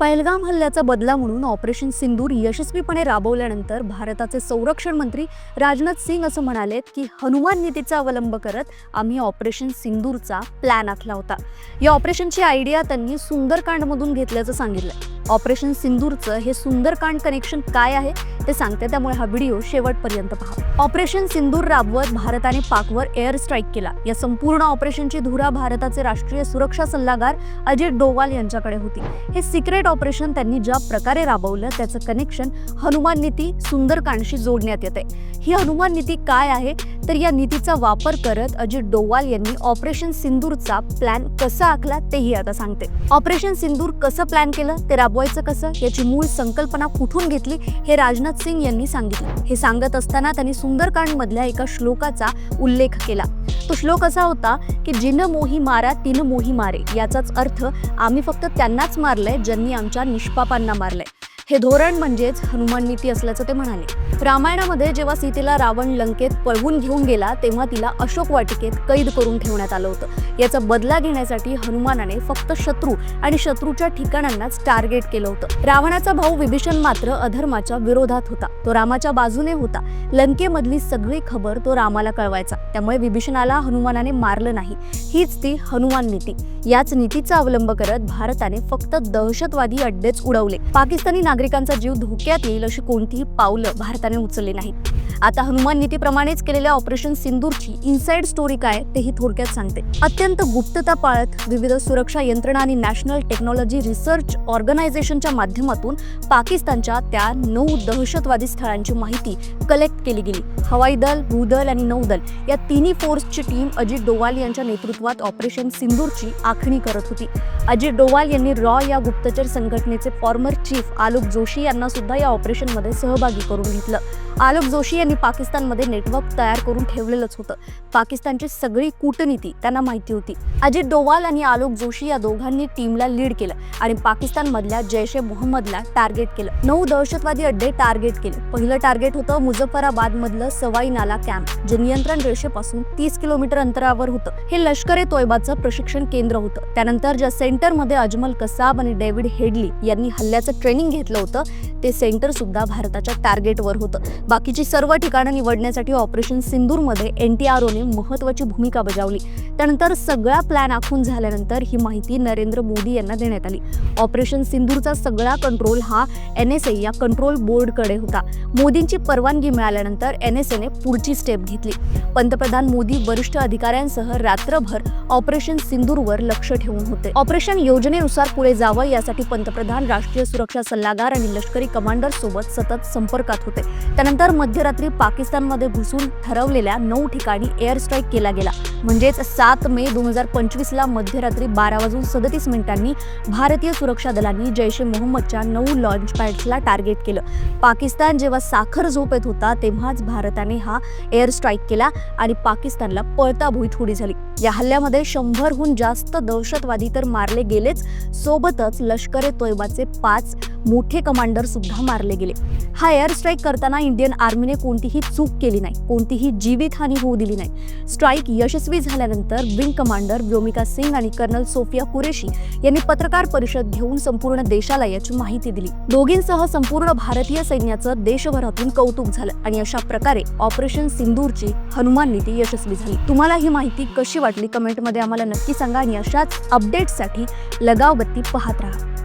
पहलगाम हल्ल्याचा बदला म्हणून ऑपरेशन सिंदूर यशस्वीपणे राबवल्यानंतर भारताचे संरक्षण मंत्री राजनाथ सिंग असं म्हणालेत की हनुमान नीतीचा अवलंब करत आम्ही ऑपरेशन सिंदूरचा प्लॅन आखला होता. या ऑपरेशनची आयडिया त्यांनी सुंदरकांडमधून घेतल्याचं सांगितलंय. ऑपरेशन सिंदूरचं हे सुंदरकांड कनेक्शन काय आहे ते सांगते. त्यामुळे हा व्हिडिओ शेवटपर्यंत पहा. ऑपरेशन सिंदूर राबवत भारताने पाकवर एअर स्ट्राईक केला. या संपूर्ण ऑपरेशनची धुरा भारताचे राष्ट्रीय सुरक्षा सल्लागार अजित डोवाल यांच्याकडे होती. हे सिक्रेट ऑपरेशन त्यांनी ज्या प्रकारे राबवलं त्याचं कनेक्शन हनुमान नीती सुंदरकांडशी जोडण्यात येते ही हनुमान नीती काय आहे? तर या नीतीचा वापर करत अजित डोवाल यांनी ऑपरेशन सिंदूरचा प्लॅन कसा आखला तेही आता सांगते. ऑपरेशन सिंदूर कसं प्लॅन केलं ते राबवायचं कसं याची मूळ संकल्पना कुठून घेतली हे राजनाथ सिंग यांनी सांगितलं. हे सांगत असताना त्यांनी सुंदरकांड मधल्या एका श्लोकाचा उल्लेख केला. तो श्लोक असा होता की जिन मोही मारा तिन मोही मारे. याचाच अर्थ आम्ही फक्त त्यांनाच मारलंय ज्यांनी आमच्या निष्पापांना मारलंय. हे धोरण म्हणजेच हनुमान नीती असल्याचं ते म्हणाले. रामायणामध्ये जेव्हा सीतेला रावण लंकेत पळवून घेऊन गेला तेव्हा तिला अशोक वाटिकेत कैद करून ठेवण्यात आलं होतं. याचा बदला घेण्यासाठी हनुमानाने फक्त शत्रू आणि शत्रूच्या ठिकाणांनाच टार्गेट केलं होतं. रावणाचा भाऊ विभीषण मात्र अधर्माच्या विरोधात होता. तो रामाच्या बाजूने होता. लंकेमधली सगळी खबर तो रामाला कळवायचा. त्यामुळे विभीषणाला हनुमानाने मारलं नाही. हीच ती हनुमान नीती. याच नीतीचा अवलंब करत भारताने फक्त दहशतवादी अड्डेच उडवले. पाकिस्तानी नागरिकांचा जीव धोक्यात येईल अशी कोणतीही पावलं भारताने उचलली नाहीत. आता हनुमान नीतीप्रमाणेच केलेल्या ऑपरेशन सिंदूरची इनसाइड स्टोरी काय तेही थोडक्यात सांगते. अत्यंत गुप्तता पाळत विविध सुरक्षा यंत्रणा आणि नॅशनल टेक्नॉलॉजी रिसर्च ऑर्गनायझेशनच्या माध्यमातून पाकिस्तानच्या त्या नऊ दहशतवादी स्थळांची माहिती कलेक्ट केली गेली. हवाई दल भूदल आणि नौदल या तिन्ही फोर्सची टीम अजित डोवाल यांच्या नेतृत्वात ऑपरेशन सिंदूरची आखणी करत होती. अजित डोवाल यांनी रॉ या गुप्तचर संघटनेचे फॉर्मर चीफ आलोक जोशी यांना सुद्धा या ऑपरेशनमध्ये सहभागी करून घेतलं. आलोक जोशी त्यांनी पाकिस्तानमध्ये नेटवर्क तयार करून ठेवलेलंच होतं. पाकिस्तानची सगळी कूटनीती त्यांना माहिती होती. अजित डोवाल आणि आलोक जोशी या दोघांनी टीमला लीड केलं आणि पाकिस्तानमधल्या जैश ए मोहम्मदला टार्गेट केलं. नऊ दहशतवादी अड्डे टार्गेट केले. पहिलं टार्गेट होतं मुझफ्फराबादमधलं सवाई नाला कॅम्प जे नियंत्रण रेषेपासून तीस किलोमीटर अंतरावर होतं. हे लष्कर ए तोयबाचं प्रशिक्षण केंद्र होतं. त्यानंतर ज्या सेंटरमध्ये अजमल कसाब आणि डेव्हिड हेडली यांनी हल्ल्याचं ट्रेनिंग घेतलं होतं ते सेंटर सुद्धा भारताच्या टार्गेटवर होतं. बाकीची सर्व ठिकाणं निवडण्यासाठी ऑपरेशन सिंदूरमध्ये एन टी आर ओने महत्त्वाची भूमिका बजावली. त्यानंतर सगळा प्लॅन आखून झाल्यानंतर ही माहिती नरेंद्र मोदी यांना देण्यात आली. ऑपरेशन सिंदूरचा सगळा कंट्रोल हा एन एस ए या कंट्रोल बोर्डकडे होता. मोदींची परवानगी मिळाल्यानंतर एन एस एने पुढची स्टेप घेतली. पंतप्रधान मोदी वरिष्ठ अधिकाऱ्यांसह रात्रभर ऑपरेशन सिंदूरवर लक्ष ठेवून होते. ऑपरेशन योजनेनुसार पुढे जावं यासाठी पंतप्रधान राष्ट्रीय सुरक्षा सल्लागार आणि लष्करी कमांडर सोबत सतत संपर्कात होते. त्यानंतर मध्यरात्री पाकिस्तानमध्ये घुसून ठरवलेल्या नऊ ठिकाणी एअर स्ट्राईक केला गेला. म्हणजेच सात मे दोन हजार पंचवीसला मध्यरात्री बारा वाजून सदतीस मिनिटांनी भारतीय सुरक्षा दलांनी जैश ए मोहम्मदच्या नऊ लॉन्च पॅड्सला टार्गेट केलं. पाकिस्तान जेव्हा साखर झोपेत होता तेव्हाच भारताने हा एअर स्ट्राईक केला आणि पाकिस्तानला पळता भुई थोडी झाली. या हल्ल्यामध्ये शंभरहून जास्त दहशतवादी तर मारले गेलेच. सोबतच लष्कर ए तोयबाचे पाच मोठे कमांडर सुद्धा मारले गेले. हा एअर स्ट्राईक करताना इंडियन आर्मीने कोणतीही चूक केली नाही कोणतीही जीवितहानी होऊ दिली नाही. स्ट्राईक यशस्वी झाल्यानंतर विंग कमांडर व्योमिका सिंग आणि कर्नल सोफिया कुरेशी यांनी पत्रकार परिषद घेऊन संपूर्ण देशाला याची माहिती दिली. दोघींसह संपूर्ण भारतीय सैन्याचं देशभरातून कौतुक झालं आणि अशा प्रकारे ऑपरेशन सिंदूरची हनुमान नीती यशस्वी झाली. तुम्हाला ही माहिती कशी वाटली? कमेंटमध्ये आम्हाला नक्की सांगा आणि अशाच अपडेट्ससाठी लगावबत्ती पाहत राहा.